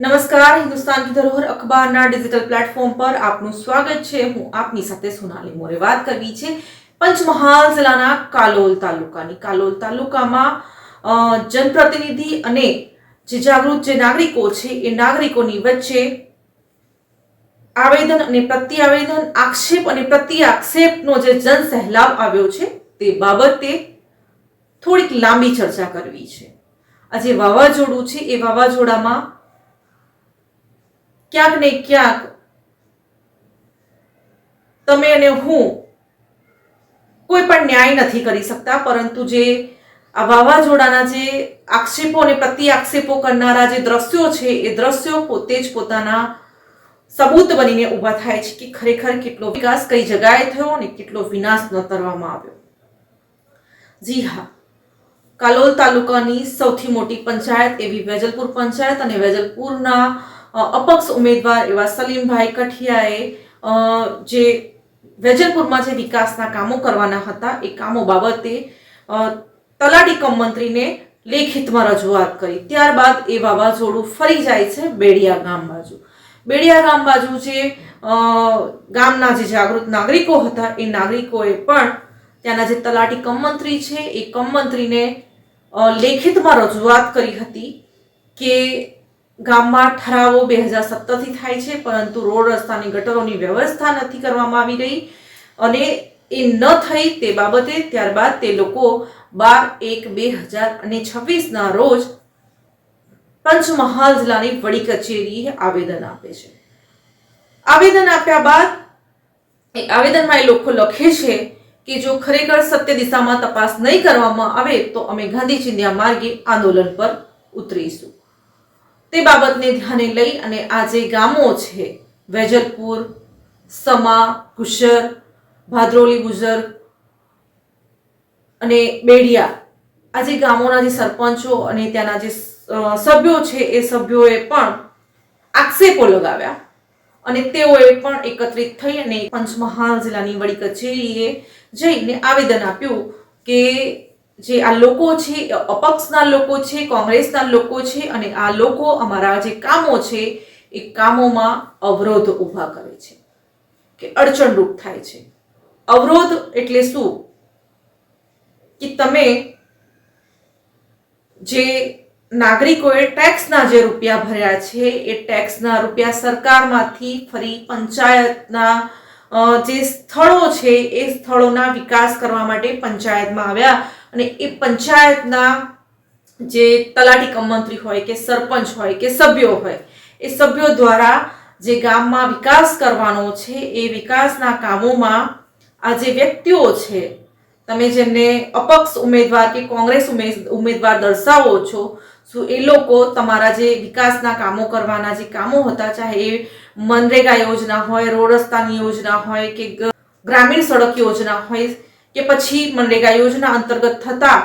નમસ્કાર હિન્દુસ્તાનની ધરોહર અખબારના digital platform પર આપનું સ્વાગત છે. હું આપની સાથે સોનાલી મોરે વાત કરવી છે. પંચમહાલ જિલ્લાના કાલોલ તાલુકાની. કાલોલ તાલુકામાં જનપ્રતિનિધિ અને જે જાગૃત જે નાગરિકો છે, એ નાગરિકોની વચ્ચે આવેદન અને પ્રતિ આવેદન આક્ષેપ અને પ્રતિ આક્ષેપનો જે જન સહેલાવ આવ્યો છે, તે બાબતે થોડીક લાંબી ચર્ચા કરવી છે. આ જે વાવાઝોડું છે. એ વાવાઝોડામાં ક્યાંક ને ક્યાંક તમે અને હું કોઈ પણ ન્યાય નથી કરી શકતા, પરંતુ જે આ વાવાઝોડાના જે આક્ષેપો અને પ્રતિ આક્ષેપો કરનારા જે દ્રશ્યો છે, એ દ્રશ્યો પોતે જ પોતાના સબૂત બનીને ઊભા થાય છે કે ખરેખર કેટલો વિકાસ કઈ જગાએ થયો અને કેટલો વિનાશ ન કરવામાં આવ્યો. જી હા, કાલોલ તાલુકાની સૌથી મોટી પંચાયત એવી વેજલપુર પંચાયત અને વેજલપુરના અપક્ષ ઉમેદવાર એવા સલીમભાઈ કઠિયાએ જે વેજલપુરમાં જે વિકાસના કામો કરવાના હતા, એ કામો બાબતે તલાટી કમ મંત્રીને લેખિતમાં રજૂઆત કરી. ત્યારબાદ એ વાવાઝોડું ફરી જાય છે બેડિયા ગામ બાજુ. બેડિયા ગામ બાજુ જે ગામના જે જાગૃત નાગરિકો હતા, એ નાગરિકોએ પણ ત્યાંના જે તલાટી કમ મંત્રી છે, એ કમ મંત્રીને લેખિતમાં રજૂઆત કરી હતી કે ગામમાં ઠરાવો બે હજાર સત્તરથી થાય છે, પરંતુ રોડ રસ્તાની ગટરોની વ્યવસ્થા નથી કરવામાં આવી રહી અને એ ન થઈ તે બાબતે ત્યારબાદ તે લોકો બાર એક બે હજાર અને છવ્વીસના રોજ પંચમહાલ જિલ્લાની વડી કચેરીએ આવેદન આપે છે. આવેદન આપ્યા બાદ એ આવેદનમાં એ લોકો લખે છે કે જો ખરેખર સત્ય દિશામાં તપાસ નહીં કરવામાં આવે તો અમે ગાંધી ચિંધ્યા માર્ગે આંદોલન પર ઉતરીશું. તે બાબતને ધ્યાને લઈ અને આ જે ગામો છે, વેજલપુર, સમા, કુશર, ભાદરોલી ગુજર અને બેડિયા, આ જે ગામોના જે સરપંચો અને ત્યાંના જે સભ્યો છે, એ સભ્યોએ પણ આક્ષેપો લગાવ્યા અને તેઓએ પણ એકત્રિત થઈ અને પંચમહાલ જિલ્લાની વડી કચેરીએ જઈને આવેદન આપ્યું કે જે આ લોકો છે, અપક્ષના લોકો છે, કોંગ્રેસના લોકો છે અને આ લોકો અમારા જે કામો છે, એ કામોમાં અવરોધ ઊભા કરે છે કે અડચણરૂપ થાય છે. અવરોધ એટલે શું? કે તમે જે નાગરિકોએ ટેક્સના જે રૂપિયા ભર્યા છે, એ ટેક્સના રૂપિયા સરકારમાંથી ફરી પંચાયતના જે સ્થળો છે, એ સ્થળોના વિકાસ કરવા માટે પંચાયતમાં આવ્યા. અને એ પંચાયતના જે તલાટી કમ મંત્રી હોય કે સરપંચ હોય કે સભ્યો હોય, એ સભ્યો દ્વારા જે ગામમાં વિકાસ કરવાનો છે, એ વિકાસના કામોમાં આ જે વ્યક્તિઓ છે, તમે જેમને અપક્ષ ઉમેદવાર કે કોંગ્રેસ ઉમે- ઉમેદવાર દર્શાવો છો શું એ લોકો તમારા જે વિકાસના કામો કરવાના જે કામો હતા, ચાહે એ મનરેગા યોજના હોય, રોડ રસ્તાની યોજના હોય કે ગ્રામીણ સડક યોજના હોય કે પછી મનરેગા યોજના અંતર્ગત થતા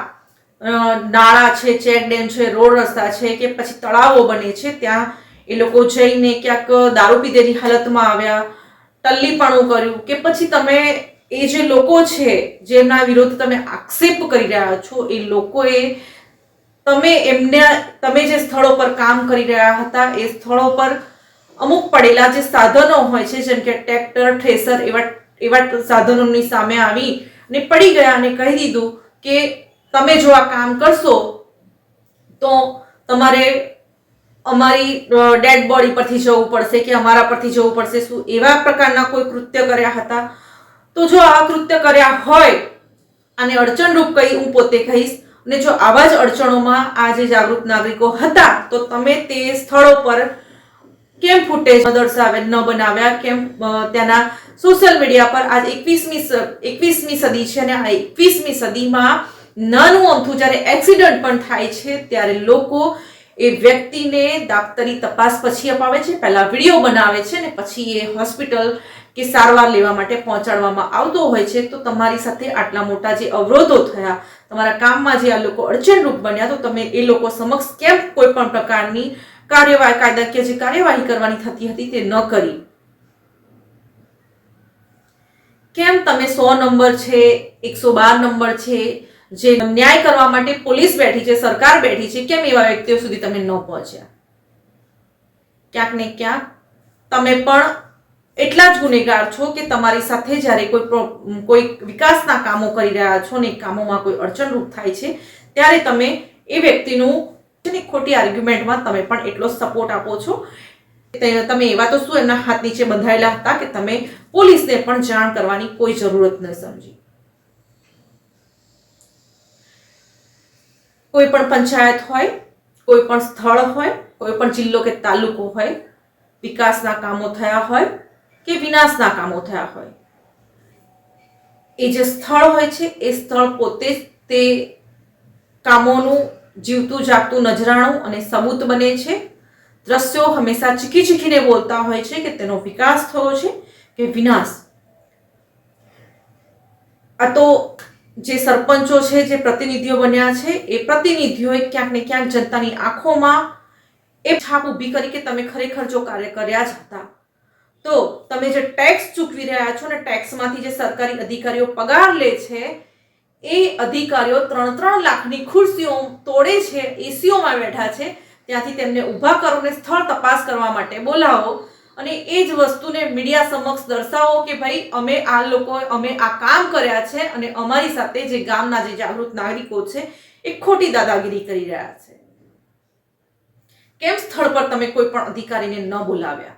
નાળા છે, ચેક ડેમ છે, રોડ રસ્તા છે કે પછી તળાવો બને છે, ત્યાં એ લોકો જઈને ક્યાંક દારૂ પીધેલી હાલતમાં આવ્યા, ટલ્લીપણું કર્યું કે પછી તમે એ જે લોકો છે, જેમના વિરુદ્ધ તમે આક્ષેપ કરી રહ્યા છો, એ લોકોએ તમે એમને, તમે જે સ્થળો પર કામ કરી રહ્યા હતા, એ સ્થળો પર અમુક પડેલા જે સાધનો હોય છે, જેમ કે ટ્રેક્ટર થ્રેસર એવા એવા સાધનોની સામે આવી ને પડી ગયા અને કહી દીધું કે તમે જો આ કામ કરશો, તો તમારે અમારી ડેડ બોડી પરથી જવું પડશે કે અમારા પરથી જવું પડશે, શું એવા પ્રકારના કોઈ કૃત્ય કર્યા હતા? તો જો આ કૃત્ય કર્યા હોય અને અડચણરૂપ કહી હું પોતે કહીશ. અને જો આવા જ અડચણોમાં આ જે જાગૃત નાગરિકો હતા, તો તમે તે સ્થળો પર કેમ ફૂટેજ દર્શાવે, ન બનાવ્યા, કેમ ત્યાંના સોશિયલ મીડિયા પર આજ એકવીસમી એકવીસમી સદી છે અને આ એકવીસમી સદીમાં નાનું અમથું જ્યારે એક્સિડન્ટ પણ થાય છે, ત્યારે લોકો એ વ્યક્તિને દાપ્તરી તપાસ પછી અપાવે છે, પહેલાં વીડિયો બનાવે છે ને પછી એ હોસ્પિટલ કે સારવાર લેવા માટે પહોંચાડવામાં આવતો હોય છે. તો તમારી સાથે આટલા મોટા જે અવરોધો થયા, તમારા કામમાં જે આ લોકો અડચણરૂપ બન્યા, તો તમે એ લોકો સમક્ષ કેમ કોઈ પણ પ્રકારની કાર્યવાહી કાયદાકીય જે કાર્યવાહી કરવાની થતી હતી તે ન કરી. કેમ તમે સો નંબર છે, એકસો બાર નંબર છે, જે ન્યાય કરવા માટે પોલીસ બેઠી છે, સરકાર બેઠી છે, કેમ એવા વ્યક્તિઓ સુધી તમે ન પહોંચ્યા? ક્યાંક ને ક્યાંક તમે પણ એટલા જ ગુનેગાર છો કે તમારી સાથે જ્યારે કોઈ કોઈ વિકાસના કામો કરી રહ્યા છો ને કામોમાં કોઈ અડચણરૂપ થાય છે, ત્યારે તમે એ વ્યક્તિનું ને ખોટી આર્ગ્યુમેન્ટમાં તમે પણ એટલો સપોર્ટ આપો છો. તમે એવા તો શું એમના હાથ નીચે બંધાયેલા હતા કે તમે પોલીસને પણ જાણ કરવાની કોઈ જરૂરત ન સમજી. કોઈ પણ પંચાયત હોય, કોઈ પણ સ્થળ હોય, કોઈ પણ જિલ્લો કે તાલુકો હોય, વિકાસના કામો થયા હોય કે વિનાશના કામો થયા હોય, એ જે સ્થળ હોય છે, એ સ્થળ પોતે જ તે કામોનું જીવતું, જાગતું, નજરાણું અને સબૂત બને છે. દ્રશ્યો હંમેશા ચીકી ચીકીને બોલતા હોય છે કે તેનો વિકાસ થયો છે કે વિનાશ. આ તો જે સરપંચો છે, જે પ્રતિનિધિઓ બન્યા છે, એ પ્રતિનિધિઓએ ક્યાંક ને ક્યાંક જનતાની આંખોમાં એ છાપ ઊભી કરી કે તમે ખરેખર જો કાર્ય કર્યા જ હતા. તો તમે જે ટેક્સ ચૂકવી રહ્યા છો ને ટેક્સમાંથી જે સરકારી અધિકારીઓ પગાર લે છે એ અધિકારીઓ ત્રણ ત્રણ લાખની ખુરશીઓ તોડે છે, એસીઓમાં બેઠા છે. ત્યાંથી તેમને ઊભા કરો ને સ્થળ તપાસ કરવા માટે બોલાવો. અને એ જ વસ્તુને મીડિયા સમક્ષ દર્શાવો કે ભાઈ, અમે આ લોકો અમે આ કામ કર્યા છે અને અમારી સાથે જે ગામના જે જાગૃત નાગરિકો છે, એ ખોટી દાદાગીરી કરી રહ્યા છે. કેમ સ્થળ પર તમે કોઈ પણ અધિકારીને ન બોલાવ્યા?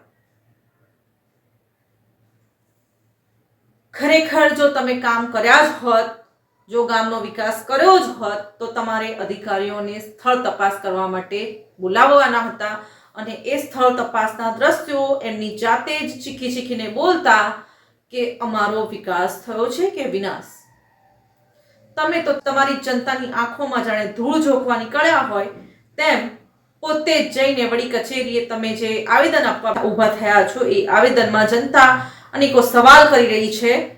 ખરેખર જો તમે કામ કર્યા જ હોત જો ગામનો વિકાસ કર્યો જ હોત, તો તમારે અધિકારીઓને સ્થળ તપાસ કરવા માટે બોલાવવાના હતા. અને એ સ્થળ તપાસના દ્રશ્યો એમની જાતે જ ચીખી ચીખીને બોલતા કે અમારો વિકાસ થયો છે કે વિનાશ? તમે તો તમારી જનતાની આંખોમાં જાણે ધૂળ ઝોકવા નીકળ્યા હોય, તેમ પોતે જઈને વડી કચેરીએ તમે જે આવેદન આપવા ઊભા થયા છો, એ આવેદનમાં જનતા અનેકો સવાલ કરી રહી છે.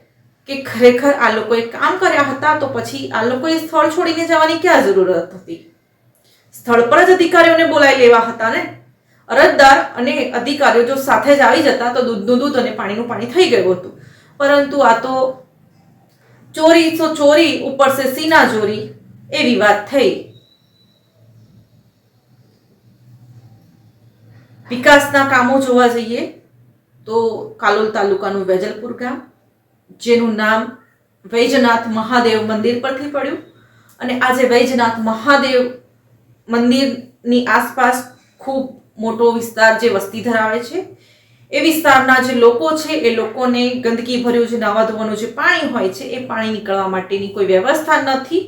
કે ખરેખર આ લોકોએ કામ કર્યા હતા તો પછી આ લોકોએ સ્થળ છોડીને જવાની ક્યાં જરૂરત હતી? સ્થળ પર જ અધિકારીઓને બોલાવી લેવા હતા ને? અરજદાર અને અધિકારીઓ જો સાથે જ આવી જતા તો દૂધનું દૂધ અને પાણીનું પાણી થઈ ગયું હતું. પરંતુ આ તો ચોરી તો ચોરી, ઉપર સે સીના ચોરી એવી વાત થઈ. વિકાસના કામો જોવા જઈએ તો કાલોલ તાલુકાનું વેજલપુર ગામ જેનું નામ વૈજનાથ મહાદેવ મંદિર પરથી પડ્યું. અને આજે વૈજનાથ મહાદેવ મંદિરની આસપાસ ખૂબ મોટો વિસ્તાર જે વસ્તી ધરાવે છે, એ વિસ્તારના જે લોકો છે, એ લોકોને ગંદકી ભર્યું જે નાવા ધોવાનું જે પાણી હોય છે, એ પાણી નીકળવા માટેની કોઈ વ્યવસ્થા નથી.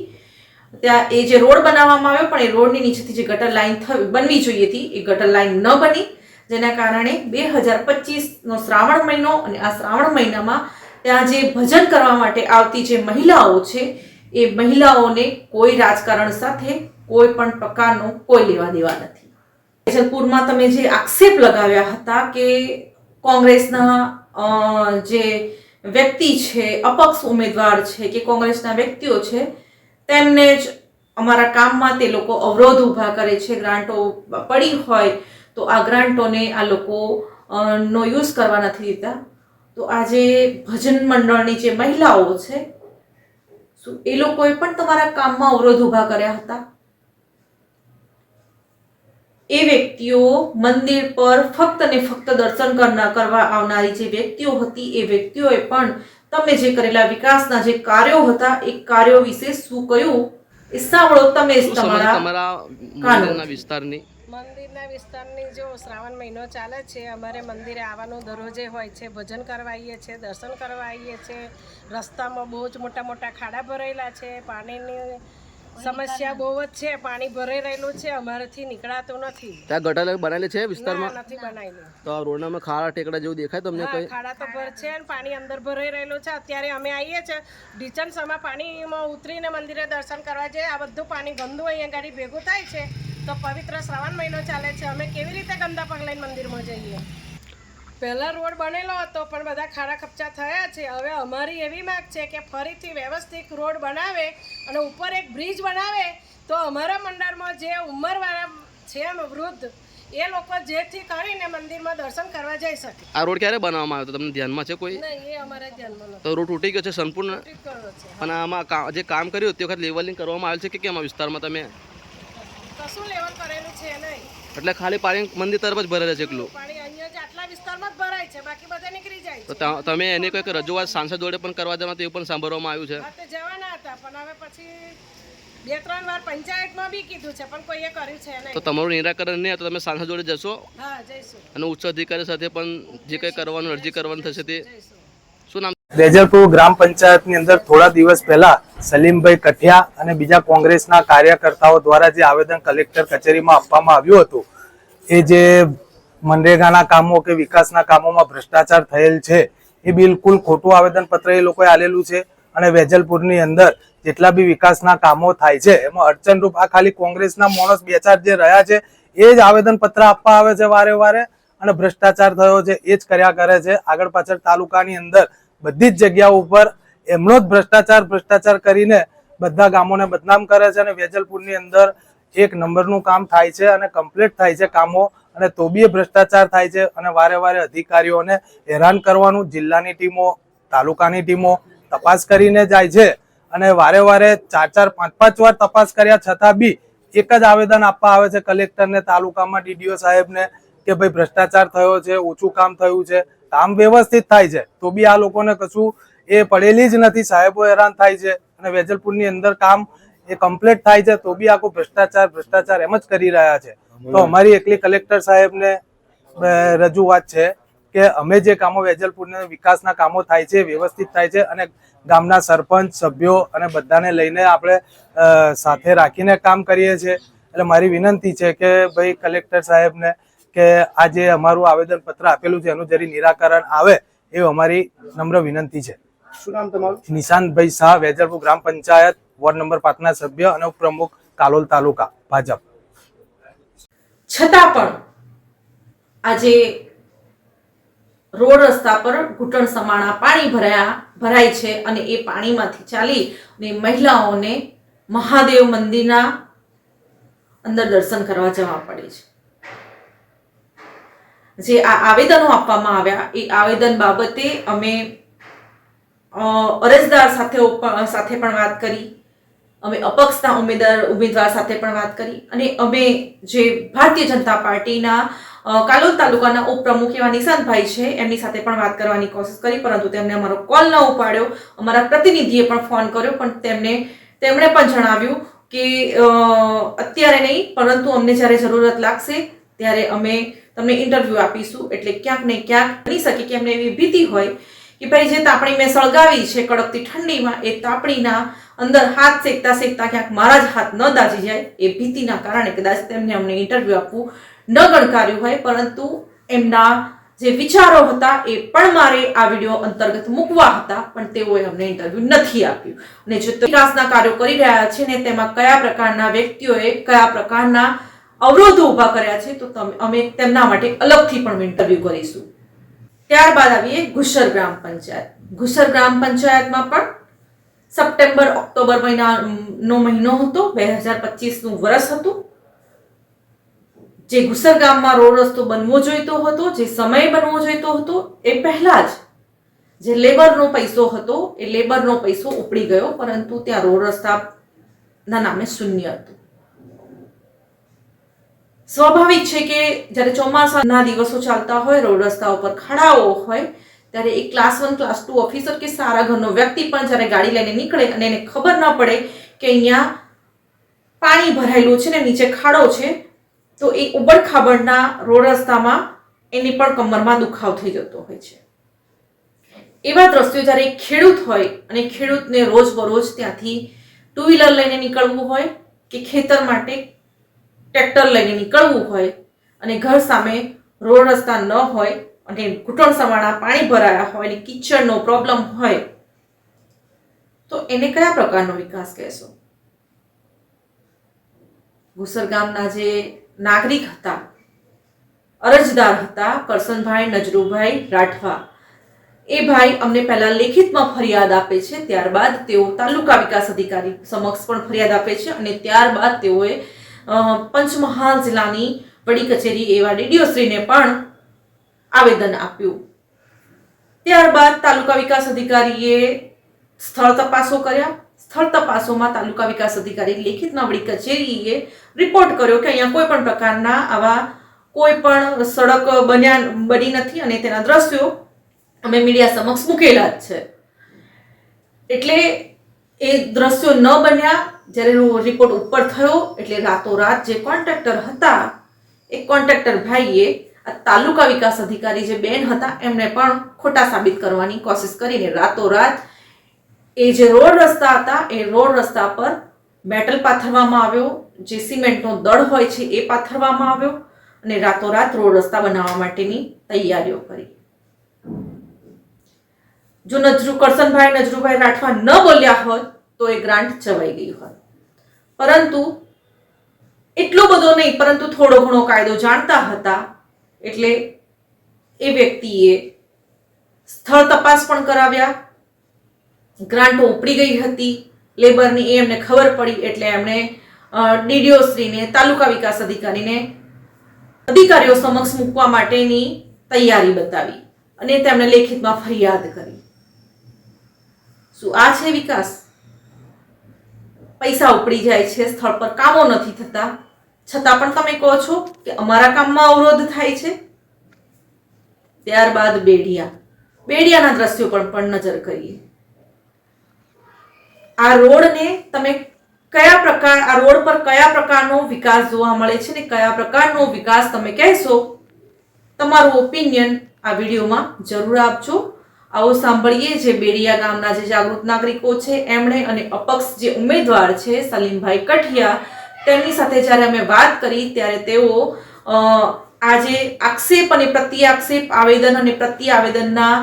ત્યાં એ જે રોડ બનાવવામાં આવ્યો, પણ એ રોડની નીચેથી જે ગટર લાઈન થ, બનવી જોઈએ હતી, એ ગટર લાઈન ન બની. જેના કારણે બે હજાર પચીસનો શ્રાવણ મહિનો અને આ શ્રાવણ મહિનામાં ત્યાં જે ભજન કરવા માટે આવતી જે મહિલાઓ છે, એ મહિલાઓને કોઈ રાજકારણ સાથે કોઈ પણ પ્રકારનો કોઈ લેવા દેવા નથી. જલપુરમાં તમે જે આક્ષેપ લગાવ્યા હતા કે કોંગ્રેસના જે વ્યક્તિ છે, અપક્ષ ઉમેદવાર છે, કે કોંગ્રેસના વ્યક્તિઓ છે, તેમને જ અમારા કામમાં તે લોકો અવરોધ ઊભા કરે છે, ગ્રાન્ટો પડી હોય તો આ ગ્રાન્ટોને આ લોકો નો યુઝ કરવા નથી દેતા. તો આજે ભજન મંડળની જે મહિલાઓ છે શું એ લોકોએ પણ તમારા કામમાં અવરોધ ઊભા કર્યા હતા? એ વ્યક્તિઓ મંદિર પર ફક્ત ને ફક્ત દર્શન કરના કરવા આવનારી જે વ્યક્તિઓ હતી એ વ્યક્તિઓએ પણ તમે જે કરેલા વિકાસના જે કાર્યો હતા એ કાર્યો વિશે શું કહ્યું? એ સાંભળો તમે તમારા વિસ્તારની? મંદિરના વિસ્તારની જો શ્રાવણ મહિનો ચાલે છે અમારે મંદિરે આવવાનું દરરોજે હોય છે ભજન કરવા આવીએ છીએ દર્શન કરવા આવીએ છીએ રસ્તામાં બહુ જ મોટા મોટા ખાડા ભરેલા છે પાણીની સમસ્યા બહુ જ છે પાણી ભરાઈ રહેલું છે અમારેથી નીકળાતું નથી. ત્યાં ગટર બનાવેલી છે વિસ્તારમાં? નથી બનાવેલું. તો આ રોડનામાં ખાડા ટેકડા જેવું દેખાય તમને કોઈ કઈ? ખાડા તો ભર છે અને પાણી અંદર ભરાઈ રહેલું છે. અત્યારે અમે આવીએ છીએ ઢીચણ સમા પાણીમાં ઉતરીને મંદિરે દર્શન કરવા જઈએ. આ બધું પાણી ગંદુ અહીંયા ગાડી ભેગું થાય છે. તો પવિત્ર શ્રાવણ મહિનો ચાલે છે. અમે કેવી રીતે ગંદા પગ લઈને મંદિરમાં જઈએ? પહેલાં રોડ બનેલો હતો પણ બધા ખાડા ખપચા થયા છે. હવે અમારી એવી માગ છે કે ફરીથી વ્યવસ્થિત રોડ બનાવે અને ઉપર એક બ્રિજ બનાવે તો અમારા મંડળમાં જે ઉંમરવાળા છે વૃદ્ધ એ લોકો જેથી કરીને મંદિરમાં દર્શન કરવા જઈ શકે. આ રોડ ક્યારે બનાવવામાં આવ્યો? તો તમને ધ્યાનમાં છે કોઈ? નહીં એ અમારા ધ્યાનમાં તો રોડ તૂટી ગયો છે સંપૂર્ણ? અને આમાં જે કામ કર્યું તે વખત લેવલિંગ કરવામાં આવેલ છે કે કેમ આ વિસ્તારમાં તમે? કશું લેવલ કરેલું છે નહીં. એટલે ખાલી પાણી મંદિર તરફ જ ભરે છે એકલું? પાણી અહીંયા જ આટલા વિસ્તારમાં જ ભરાય છે બાકી બધા નીકળી જાય તો છે. ત- તમે એની કોઈક રજૂઆત સાંસદ જોડે પણ કરવા જવા એવું પણ સાંભળવામાં આવ્યું છે? હા તે જવાના હતા પણ હવે પછી બે ત્રણ વાર પંચાયતમાં બી કીધું છે પણ કોઈએ કર્યું છે તો તમારું નિરાકરણ નહીં તો તમે સાંસદ જોડે જશો? હા જઈશું. અને ઉચ્ચ અધિકારી સાથે પણ જે કંઈ કરવાનું અરજી કરવાનું થશે તે? રેજલપુર ગ્રામ પંચાયતની અંદર થોડા દિવસ પહેલા સલીમભાઈ કઠિયા અને બીજા કોંગ્રેસના કાર્યકર્તાઓ દ્વારા જે આવેદન કલેક્ટર કચેરીમાં આપવામાં આવ્યું હતું, એ જે મનરેગાના કામો કે વિકાસના કામોમાં ભ્રષ્ટાચાર થયેલ છે, એ બિલકુલ ખોટું આવેદનપત્ર એ લોકોએ આલેલું છે અને વેજલપુરની અંદર જેટલા બી વિકાસના કામો થાય છે, એમાં અડચણરૂપ આ ખાલી કોંગ્રેસના માણસ બે ચાર જે રહ્યા છે, એ જ આવેદનપત્ર આપવા આવે છે વારે વારે અને ભ્રષ્ટાચાર થયો છે, એ જ કર્યા કરે છે. આગળ પાછળ તાલુકાની અંદર બધી જ જગ્યાઓ ઉપર એમનો જ ભ્રષ્ટાચાર ભ્રષ્ટાચાર કરીને બધા ગામોને બદનામ કરે છે અને વેજલપુરની અંદર એક નંબરનું કામ થાય છે અને કમ્પ્લીટ થાય છે કામો અને તો બી ભ્રષ્ટાચાર થાય છે અને વારે વારે અધિકારીઓને હેરાન કરવાનું, જિલ્લાની ટીમો, તાલુકાની ટીમો તપાસ કરીને જાય છે અને વારે વારે ચાર ચાર, પાંચ પાંચ વાર તપાસ કર્યા છતાં બી એક જ આવેદન આપવા આવે છે કલેક્ટરને, તાલુકામાં ડીડીઓ સાહેબને કે ભાઈ ભ્રષ્ટાચાર થયો છે, ઓછું કામ થયું છે. કામ વ્યવસ્થિત થાય છે, તો બી આ લોકોને કશું એ પડેલી જ નથી. સાહેબો હેરાન થાય છે અને વેજલપુરની અંદર કામ એ કમ્પ્લીટ થાય છે, તો બી આખો ભ્રષ્ટાચાર ભ્રષ્ટાચાર એમ જ કરી રહ્યા છે. તો અમારી એકલી કલેક્ટર સાહેબને રજૂઆત છે કે અમે જે કામો વેજલપુરના વિકાસના કામો થાય છે, વ્યવસ્થિત થાય છે અને ગામના સરપંચ, સભ્યો અને બધાને લઈને આપણે સાથે રાખીને કામ કરીએ છીએ. એટલે મારી વિનંતી છે કે ભાઈ કલેક્ટર સાહેબને કે આ જે અમારું આવેદનપત્ર આપેલું છે એનું જરી નિરાકરણ આવે એ અમારી નમ્ર વિનંતી છે. શું નામ તમારું? નિશાંતભાઈ શાહ વેજલપુર ગ્રામ પંચાયત વોર્ડ નંબર પાંચના સભ્ય અને ઉપપ્રમુખ કાલોલ તાલુકા ભાજપ. છતાં પણ આજે રોડ રસ્તા પર ઘૂંટણ સમાણા પાણી ભરાયા ભરાય છે અને એ પાણીમાંથી ચાલી અને મહિલાઓને મહાદેવ મંદિરના અંદર દર્શન કરવા જવા પડે છે. જે આ આવેદનો આપવામાં આવ્યા, એ આવેદન બાબતે અમે અરજદાર સાથે સાથે પણ વાત કરી. અમે અપક્ષના ઉમેદવાર ઉમેદવાર સાથે પણ વાત કરી. અને અમે જે ભારતીય જનતા પાર્ટીના કાલોલ તાલુકાના ઉપપ્રમુખ એવા નિશાંતભાઈ છે, એમની સાથે પણ વાત કરવાની કોશિશ કરી, પરંતુ તેમને અમારો કોલ ન ઉપાડ્યો. અમારા પ્રતિનિધિએ પણ ફોન કર્યો, પણ તેમને, તેમણે પણ જણાવ્યું કે અત્યારે નહીં, પરંતુ અમને જ્યારે જરૂરત લાગશે, ત્યારે અમે તમને ઇન્ટરવ્યૂ આપીશું. એટલે ક્યાંક ને ક્યાંક બની શકે કે એમને એવી ભીતિ હોય કે ભાઈ જે તાપણી મેં સળગાવી છે કડકતી ઠંડીમાં, એ તાપણીના અંદર હાથ શેકતા શેકતા ક્યાંક મારા જ હાથ ન દાજી જાય, એ ભીતિના કારણે કદાચ તેમને અમને ઇન્ટરવ્યૂ આપવું ન ગણકાર્યું હોય. પરંતુ એમના જે વિચારો હતા, એ પણ મારે આ વીડિયો અંતર્ગત મૂકવા હતા, પણ તેઓએ અમને ઇન્ટરવ્યૂ નથી આપ્યું. અને જે વિકાસના કાર્યો કરી રહ્યા છે ને તેમાં કયા પ્રકારના વ્યક્તિઓએ કયા પ્રકારના અવરોધો ઊભા કર્યા છે, તો તમે અમે તેમના માટે અલગથી પણ ઇન્ટરવ્યૂ કરીશું. ત્યારબાદ આવીએ ઘુસર ગ્રામ પંચાયત. ઘુસર ગ્રામ પંચાયતમાં પણ સપ્ટેમ્બર, ઓક્ટોબર મહિનાનો મહિનો હતો, બે હજાર પચીસનું વર્ષ હતું. જે ઘુસર ગામમાં રોડ રસ્તો બનવો જોઈતો હતો, જે સમય બનવો જોઈતો હતો, એ પહેલા જ જે લેબરનો પૈસો હતો, એ લેબરનો પૈસો ઉપડી ગયો, પરંતુ ત્યાં રોડ રસ્તાના નામે શૂન્ય હતું. સ્વાભાવિક છે કે જ્યારે ચોમાસાના દિવસો ચાલતા હોય, રોડ રસ્તા ઉપર ખાડાઓ હોય, ત્યારે એક class one class two officer કે સારા ઘરનો વ્યક્તિ પણ જ્યારે ગાડી લઈને નીકળે અને એને ખબર ન પડે કે અહીંયા પાણી ભરાયેલું છે ને નીચે ખાડો છે, તો એ ઉબડ ખાબડના રોડ રસ્તામાં એની પણ કમરમાં દુખાવ થઈ જતો હોય છે. એવા દ્રશ્યો જ્યારે ખેડૂત હોય અને ખેડૂતને રોજબરોજ ત્યાંથી ટુ વ્હીલર લઈને નીકળવું હોય કે ખેતર માટે ટ્રેક્ટર લઈને નીકળવું હોય અને ઘર સામે રોડ રસ્તા ન હોય અને ઘૂંટણ સમાણા પાણી ભરાયા હોય અને કિચડનો પ્રોબ્લેમ હોય, તો એને કયા પ્રકારનો વિકાસ કહેશો? ઘુસર ગામના જે નાગરિક હતા, અરજદાર હતા, કરસનભાઈ, નજરુભાઈ, રાઠવા, એ ભાઈ અમને પહેલા લેખિતમાં ફરિયાદ આપે છે, ત્યારબાદ તેઓ તાલુકા વિકાસ અધિકારી સમક્ષ પણ ફરિયાદ આપે છે અને ત્યારબાદ તેઓએ પંચમહાલ જિલ્લાની વડી કચેરી એવા ડીડીઓશ્રીને પણ આવેદન આપ્યું. ત્યારબાદ તાલુકા વિકાસ અધિકારીએ સ્થળ તપાસો કર્યા. સ્થળ તપાસોમાં તાલુકા વિકાસ અધિકારી લેખિત વડી કચેરીએ રિપોર્ટ કર્યો કે અહીંયા કોઈ પણ પ્રકારના આવા કોઈ પણ સડક બન્યા બની નથી અને તેના દ્રશ્યો અમે મીડિયા સમક્ષ મૂકેલા જ છે. એટલે એ દ્રશ્યો ન બન્યા જ્યારે રિપોર્ટ ઉપર થયો, એટલે રાતોરાત જે કોન્ટ્રાક્ટર હતા, એ કોન્ટ્રાક્ટર ભાઈએ આ તાલુકા વિકાસ અધિકારી જે બેન હતા, એમને પણ ખોટા સાબિત કરવાની કોશિશ કરીને રાતોરાત એ જે રોડ રસ્તા હતા, એ રોડ રસ્તા પર મેટલ પાથરવામાં આવ્યો, જે સિમેન્ટનો દળ હોય છે, એ પાથરવામાં આવ્યો અને રાતોરાત રોડ રસ્તા બનાવવા માટેની તૈયારીઓ કરી. જો નજરુ કરસનભાઈ નજરુભાઈ રાઠવા ન બોલ્યા હોત, તો એ ગ્રાન્ટ જવાઈ ગઈ હોત. પરંતુ એટલો બધો નહીં, પરંતુ થોડો ઘણો કાયદો જાણતા હતા, એટલે એ વ્યક્તિએ સ્થળ તપાસ પણ કરાવ્યા, ગ્રાન્ટો ઉપડી ગઈ હતી, લેબરની એ એમને ખબર પડી, એટલે એમણે ડીડીઓ શ્રીને, તાલુકા વિકાસ અધિકારીને અધિકારીઓ સમક્ષ મૂકવા માટેની તૈયારી બતાવી અને તેમણે લેખિતમાં ફરિયાદ કરી. શું આ છે વિકાસ? પૈસા ઉપડી જાય છે, સ્થળ પર કામો નથી થતા. છતાં પણ તમે કહો છો કે અમારા કામમાં અવરોધ થાય છે? ત્યારબાદ બેડિયા. બેડિયાના દ્રશ્યો પર પણ નજર કરીએ. આ રોડને તમે કયા પ્રકાર, આ રોડ પર કયા પ્રકારનો વિકાસ જોવા મળે છે ને કયા પ્રકારનો વિકાસ તમે કહેશો? તમારું ઓપિનિયન આ વિડીયોમાં જરૂર આપજો. આવો સાંભળીએ જે બેડિયા ગામના જે જાગૃત નાગરિકો છે, એમણે અને અપક્ષ જે ઉમેદવાર છે, સલીમભાઈ કઠિયા, તેમની સાથે જ્યારે અમે વાત કરી ત્યારે તેઓ આજે આક્ષેપ અને પ્રત્યાક્ષેપ આવેદન અને પ્રત્યાવેદનના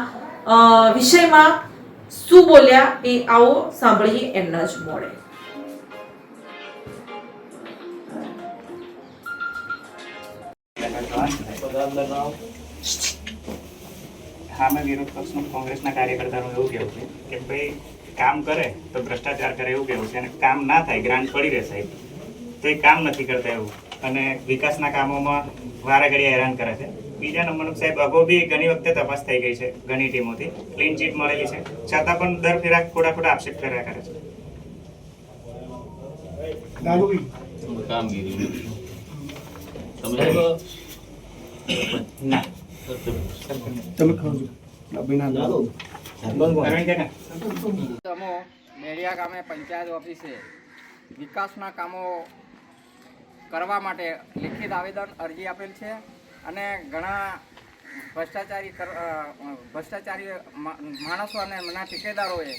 વિષયમાં શું બોલ્યા એ આવો સાંભળીએ એમના જ મોડે હા મેં વિરોધ પક્ષનું કોંગ્રેસના કાર્યકર્તાનું એવું કહેવું છે કે ભાઈ કામ કરે તો ભ્રષ્ટાચાર કરે એવું કહેવું છે અને કામ ના થાય ગ્રાન્ટ પડી રહે સાહેબ. તો એ કામ નથી કરતા એવું. અને વિકાસના કામોમાં વારા ઘડી હેરાન કરે છે. બીજા નંબરનું સાહેબ અગાઉ બી ઘણી વખતે તપાસ થઈ ગઈ છે ઘણી ટીમોથી. ક્લીન ચીટ મળેલી છે. છતાં પણ દર ફેરા ખોટા ખોટા આક્ષેપ કર્યા કરે છે. કામગીરી. તમે ના. મેળિયા ગામે પંચાયત ઓફિસે વિકાસના કામો કરવા માટે લિખિત આવેદન અરજી આપેલ છે અને ઘણા ભ્રષ્ટાચારી ભ્રષ્ટાચારી માણસો અને એમના ઠેકેદારોએ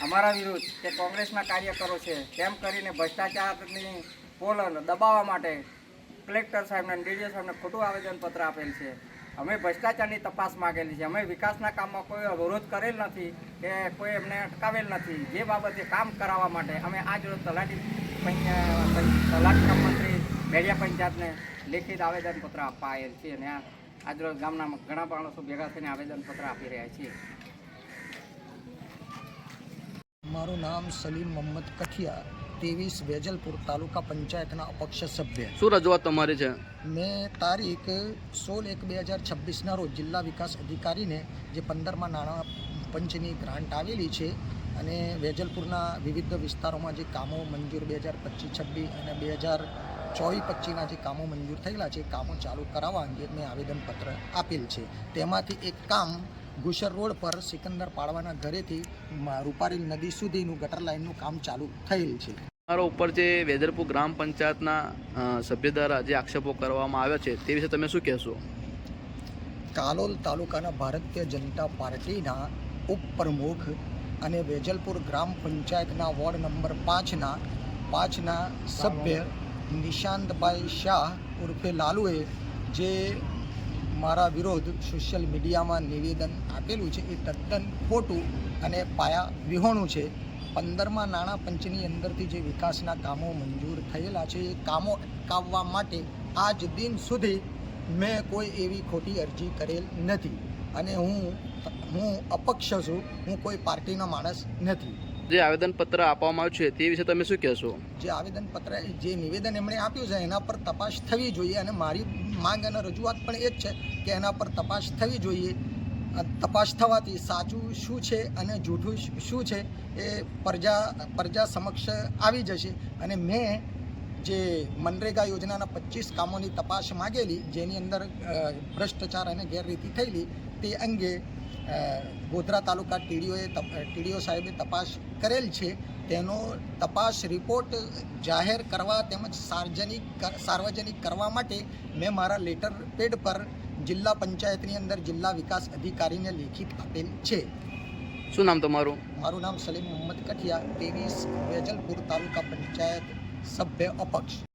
અમારા વિરુદ્ધ કે કોંગ્રેસના કાર્યકરો છે તેમ કરીને ભ્રષ્ટાચારની પોલ દબાવવા માટે કલેક્ટર સાહેબને ડીડીઓ સાહેબને ખોટું આવેદનપત્ર આપેલ છે. અમે ભ્રષ્ટાચારની તપાસ માગેલી છે. અમે વિકાસના કામમાં કોઈ અવરોધ કરેલ નથી કે કોઈ એમને અટકાવેલ નથી. જે બાબતે કામ કરાવવા માટે અમે આજ રોજ તલાટી તલાટી મંત્રી બેડિયા પંચાયતને લેખિત આવેદનપત્ર આપવા આવેલ છે અને આજરોજ ગામના ઘણા માણસો ભેગા થઈને આવેદનપત્ર આપી રહ્યા છીએ. મારું નામ સલીમ મોહમ્મદ કઠિયા ત્રેવીસ વેજલપુર તાલુકા પંચાયતના અપક્ષ સભ્ય. શું રજૂઆત તમારી છે? મેં તારીખ સોળ એક બે હજાર છવ્વીસના રોજ જિલ્લા વિકાસ અધિકારીને જે પંદરમાં નાણાં પંચની ગ્રાન્ટ આવેલી છે અને વેજલપુરના વિવિધ વિસ્તારોમાં જે કામો મંજૂર બે હજાર પચીસ છવ્વીસ અને બે હજાર ચોવીસ પચીસના જે કામો મંજૂર થયેલા છે કામો ચાલુ કરાવવા અંગે મેં આવેદનપત્ર આપેલ છે. તેમાંથી એક કામ ગુસર રોડ પર સિકંદર પાડવાના ઘરેથી રૂપારેલ નદી સુધીનું ગટર લાઇનનું કામ ચાલુ થયેલ છે. તમારા ઉપર જે વેદરપુર ગ્રામ પંચાયતના સભ્ય દ્વારા જે આક્ષેપો કરવામાં આવ્યા છે, તે વિશે તમે શું કહેશો? કાલોલ તાલુકાના ભારતીય જનતા પાર્ટીના ઉપપ્રમુખ અને વેજલપુર ગ્રામ પંચાયતના વોર્ડ નંબર પાંચના પાંચના સભ્ય નિશાંતભાઈ શાહ ઉર્ફે લાલુએ જે મારા વિરોધ સોશિયલ મીડિયામાં નિવેદન આપેલું છે, એ તદ્દન ખોટું અને પાયા વિહોણું છે. પંદરમાં નાણાં પંચની અંદરથી જે વિકાસના કામો મંજૂર થયેલા છે એ કામો અટકાવવા માટે આજ દિન સુધી મેં કોઈ એવી ખોટી અરજી કરેલ નથી. અને હું હું અપક્ષ છું હું કોઈ પાર્ટીનો માણસ નથી. જે આવેદનપત્ર આપવામાં આવ્યું છે તે વિશે તમે શું કહેશો? જે આવેદનપત્ર જે નિવેદન એમણે આપ્યું છે એના પર તપાસ થવી જોઈએ અને મારી માંગ અને રજૂઆત પણ એ જ છે કે એના પર તપાસ થવી જોઈએ. તપાસ થવાથી સાચું શું છે અને જૂઠું શું છે એ પ્રજા પ્રજા સમક્ષ આવી જશે. અને મેં જે મનરેગા યોજનાના પચીસ કામોની તપાસ માગેલી, જેની અંદર ભ્રષ્ટાચાર અને ગેરરીતિ થયેલી, તે અંગે ગોધરા તાલુકા ટીડીઓએ ટીડીઓ સાહેબે તપાસ કરેલ છે. તેનો તપાસ રિપોર્ટ જાહેર કરવા તેમજ સાર્વજનિક સાર્વજનિક કરવા માટે મેં મારા લેટર પેડ પર જિલ્લા પંચાયતની અંદર જિલ્લા વિકાસ અધિકારીને લેખિત આપેલ છે. શું નામ તમારું? મારું નામ સલીમ મોહમ્મદ કઠિયા ત્રેવીસ વેજલપુર તાલુકા પંચાયત સભ્ય અપક્ષ.